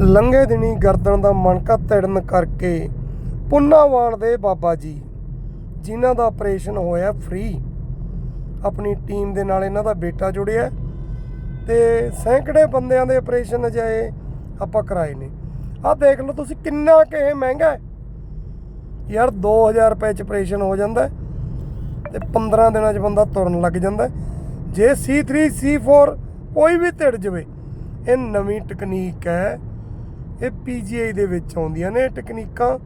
ਲੰਘੇ ਦਿਨੀ ਗਰਦਨ ਦਾ ਮਣਕਾ ਤੜਨ ਕਰਕੇ ਪੁੰਨਾਵਾਲ ਦੇ ਬਾਬਾ ਜੀ, ਜਿਨ੍ਹਾਂ ਦਾ ਆਪਰੇਸ਼ਨ ਹੋਇਆ ਫ੍ਰੀ ਆਪਣੀ ਟੀਮ ਦੇ ਨਾਲ ਇਹਨਾਂ ਦਾ ਬੇਟਾ ਜੁੜਿਆ ਤੇ ਸੈਂਕੜੇ ਬੰਦਿਆਂ ਦੇ ਆਪਰੇਸ਼ਨ ਅਜਿਹੇ ਆਪਾਂ ਕਰਾਏ ਨੇ। ਆਹ ਦੇਖ ਲਓ ਤੁਸੀਂ ਕਿੰਨਾ ਕਿ ਇਹ ਮਹਿੰਗਾ ਹੈ। ਯਾਰ 2000 ਰੁਪਏ ਚ ਆਪਰੇਸ਼ਨ ਹੋ ਜਾਂਦਾ ਹੈ ਤੇ 15 ਦਿਨਾਂ ਚ ਬੰਦਾ ਤੁਰਨ ਲੱਗ ਜਾਂਦਾ ਹੈ। ਜੇ C3 C4 ਕੋਈ ਵੀ ਧਿੜ ਜਵੇ, ਇਹ ਨਵੀਂ ਟੈਕਨੀਕ ਹੈ। ਇਹ PGI ਦੇ ਵਿੱਚ ਆਉਂਦੀਆਂ ਨੇ ਇਹ ਟੈਕਨੀਕਾਂ।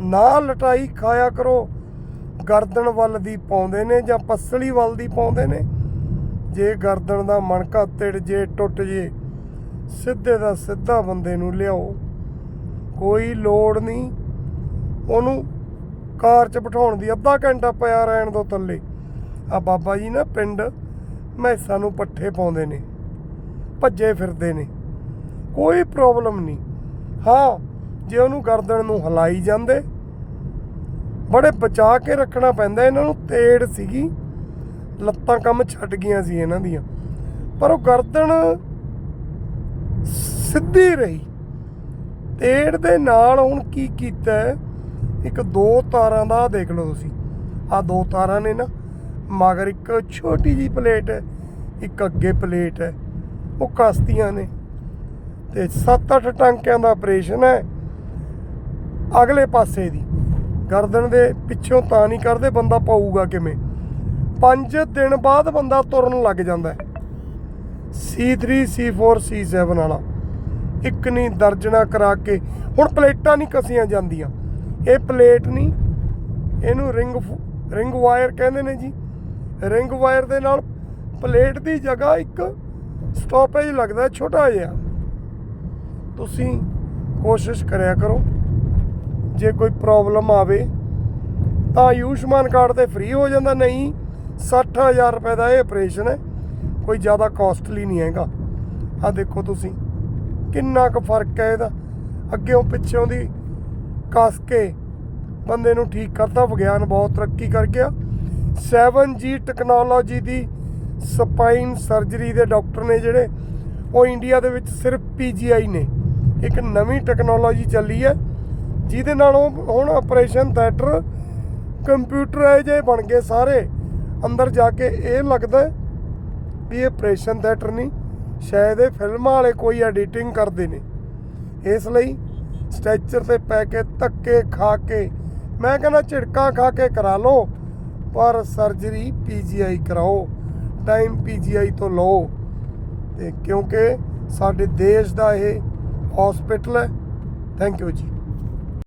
ਨਾ ਲਟਾਈ ਖਾਇਆ ਕਰੋ। ਗਰਦਨ ਵੱਲ ਦੀ ਪਾਉਂਦੇ ਨੇ ਜਾਂ ਪਸਲੀ ਵੱਲ ਦੀ ਪਾਉਂਦੇ ਨੇ। ਜੇ ਗਰਦਨ ਦਾ ਮਣਕਾ ਤਿੜ ਜੇ, ਟੁੱਟ ਜੇ, ਸਿੱਧੇ ਦਾ ਸਿੱਧਾ ਬੰਦੇ ਨੂੰ ਲਿਆਓ। ਕੋਈ ਲੋੜ ਨਹੀਂ। ਉਹਨੂੰ ਕਾਰ 'ਚ ਬਿਠਾਉਣ ਦੀ ਅੱਧਾ ਘੰਟਾ ਪਿਆ ਰਹਿਣ ਦੋ ਥੱਲੇ। ਆ ਬਾਬਾ ਜੀ ਨਾ ਪਿੰਡ ਮੈਸਾਂ ਨੂੰ ਪੱਠੇ ਪਾਉਂਦੇ ਨੇ। ਭੱਜੇ ਫਿਰਦੇ ਨੇ। ਕੋਈ ਪ੍ਰੋਬਲਮ ਨਹੀਂ। ਹਾਂ, ਜੇ ਉਹਨੂੰ ਗਰਦਨ ਨੂੰ ਹਲਾਈ ਜਾਂਦੇ, ਬੜੇ ਬਚਾ ਕੇ ਰੱਖਣਾ ਪੈਂਦਾ, ਇਹਨਾਂ ਨੂੰ ਤੇੜ ਸੀਗੀ। ਲੱਤਾਂ ਕੰਮ ਛੱਡ ਗਈਆਂ ਸੀ ਇਹਨਾਂ ਦੀਆਂ। ਪਰ ਉਹ ਗਰਦਨ ਸਿੱਧੀ ਰਹੀ। ਤੇੜ ਦੇ ਨਾਲ ਹੁਣ ਕੀ ਕੀਤਾ ਇੱਕ ਦੋ ਤਾਰਾਂ ਦਾ ਦੇਖ ਲਓ ਤੁਸੀਂ। ਆ ਦੋ ਤਾਰਾਂ ਨੇ ਨਾ, ਮਗਰ ਇੱਕ ਛੋਟੀ ਜੀ ਪਲੇਟ ਹੈ, ਇੱਕ ਅੱਗੇ ਪਲੇਟ ਹੈ, ਉਹ ਕਸਤੀਆਂ ਨੇ। ਤੇ 7-8 ਟਾਂਕਿਆਂ ਦਾ ਆਪਰੇਸ਼ਨ ਹੈ ਅਗਲੇ ਪਾਸੇ ਦੀ। ਗਰਦਨ ਦੇ ਪਿੱਛੋਂ ਤਾਂ ਨਹੀਂ ਕਰਦੇ ਬੰਦਾ ਪਾਊਗਾ ਕਿਵੇਂ? 5 ਦਿਨ ਬਾਅਦ ਬੰਦਾ ਤੁਰਨ ਲੱਗ ਜਾਂਦਾ ਹੈ। C3 C4 C7 ਵਾਲਾ। ਇੱਕ ਨਹੀਂ ਦਰਜਣਾ ਕਰਾ ਕੇ। ਹੁਣ ਪਲੇਟਾਂ ਨਹੀਂ ਕਸੀਆਂ ਜਾਂਦੀਆਂ। ਇਹ ਪਲੇਟ ਨਹੀਂ ਇਹਨੂੰ ਰਿੰਗ ਫ- ਰਿੰਗ ਵਾਇਰ ਕਹਿੰਦੇ ਨੇ ਜੀ। ਰਿੰਗ ਵਾਇਰ ਦੇ ਨਾਲ ਪਲੇਟ ਦੀ ਜਗ੍ਹਾ ਇੱਕ ਸਟਾਪੇਜ ਲੱਗਦਾ ਛੋਟਾ ਜਿਹਾ। ਤੁਸੀਂ ਕੋਸ਼ਿਸ਼ ਕਰਿਆ ਕਰੋ। ਜੇ ਕੋਈ ਪ੍ਰੋਬਲਮ ਆਵੇ, ਤਾਂ ਆਯੁਸ਼ਮਾਨ ਕਾਰਡ ਤੇ ਫ੍ਰੀ ਹੋ ਜਾਂਦਾ, ਨਹੀਂ 60000 ਰੁਪਏ ਦਾ ਇਹ ਆਪਰੇਸ਼ਨ ਹੈ। ਕੋਈ ਜ਼ਿਆਦਾ ਕਾਸਟਲੀ ਨਹੀਂ ਹੈਗਾ। ਆ ਦੇਖੋ ਤੁਸੀਂ, ਕਿੰਨਾ ਕੁ ਫ਼ਰਕ ਹੈ ਇਹਦਾ। ਅੱਗੇੋਂ ਪਿੱਛੋਂ ਦੀ ਕੱਸ ਕੇ ਬੰਦੇ ਨੂੰ ਠੀਕ ਕਰਦਾ ਵਿਗਿਆਨ ਬਹੁਤ ਤਰੱਕੀ ਕਰ ਗਿਆ। 7G ਟੈਕਨੋਲੋਜੀ ਦੀ ਸਪਾਈਨ ਸਰਜਰੀ ਦੇ ਡਾਕਟਰ ਨੇ ਜਿਹੜੇ, ਉਹ ਇੰਡੀਆ ਦੇ ਵਿੱਚ ਸਿਰਫ PGI ਨੇ। ਇੱਕ ਨਵੀਂ ਟੈਕਨੋਲੋਜੀ ਚੱਲੀ ਹੈ, ਜਿਹਦੇ ਨਾਲ ਉਹ ਹੁਣ ਆਪਰੇਸ਼ਨ ਥੀਏਟਰ ਕੰਪਿਊਟਰਾਈਜ਼ ਬਣ ਗਏ ਸਾਰੇ। ਅੰਦਰ ਜਾ ਕੇ ਇਹ ਲੱਗਦਾ ਵੀ ਇਹ ਆਪਰੇਸ਼ਨ ਥੀਏਟਰ ਨਹੀਂ, ਸ਼ਾਇਦ ਇਹ ਫਿਲਮਾਂ ਵਾਲੇ ਕੋਈ ਐਡੀਟਿੰਗ ਕਰਦੇ ਨੇ। ਇਸ ਲਈ ਸਟ੍ਰੈਚਰ ਤੇ ਪੈ ਕੇ ਧੱਕੇ ਖਾ ਕੇ, ਮੈਂ ਕਹਿੰਦਾ ਝਿੜਕਾਂ ਖਾ ਕੇ ਕਰਾ ਲਓ, ਪਰ ਸਰਜਰੀ ਪੀਜੀਆਈ ਕਰਾਓ ਟਾਈਮ ਪੀਜੀਆਈ ਤੋਂ ਲਓ। ਤੇ ਕਿਉਂਕਿ ਸਾਡੇ ਦੇਸ਼ ਦਾ ਇਹ ਹਸਪੀਟਲ ਹੈ। ਥੈਂਕ ਯੂ ਜੀ।